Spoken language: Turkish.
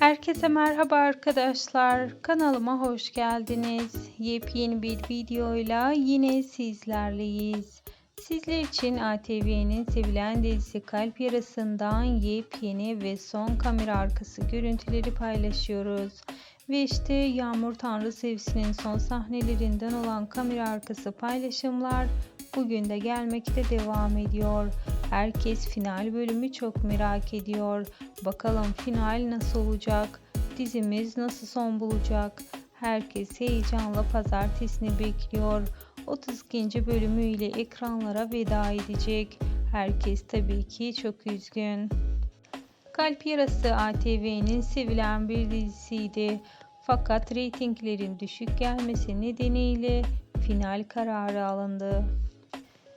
Herkese merhaba arkadaşlar. Kanalıma hoş geldiniz. Yepyeni bir videoyla yine sizlerleyiz. Sizler için ATV'nin sevilen dizisi Kalp Yarası'ndan yepyeni ve son kamera arkası görüntüleri paylaşıyoruz. Ve işte Yağmur Tanrı Sevgisi'nin son sahnelerinden olan kamera arkası paylaşımlar bugün de gelmekte devam ediyor. Herkes final bölümü çok merak ediyor. Bakalım final nasıl olacak? Dizimiz nasıl son bulacak? Herkes heyecanla pazartesini bekliyor. 32. bölümüyle ekranlara veda edecek. Herkes tabii ki çok üzgün. Kalp Yarası ATV'nin sevilen bir dizisiydi. Fakat reytinglerin düşük gelmesi nedeniyle final kararı alındı.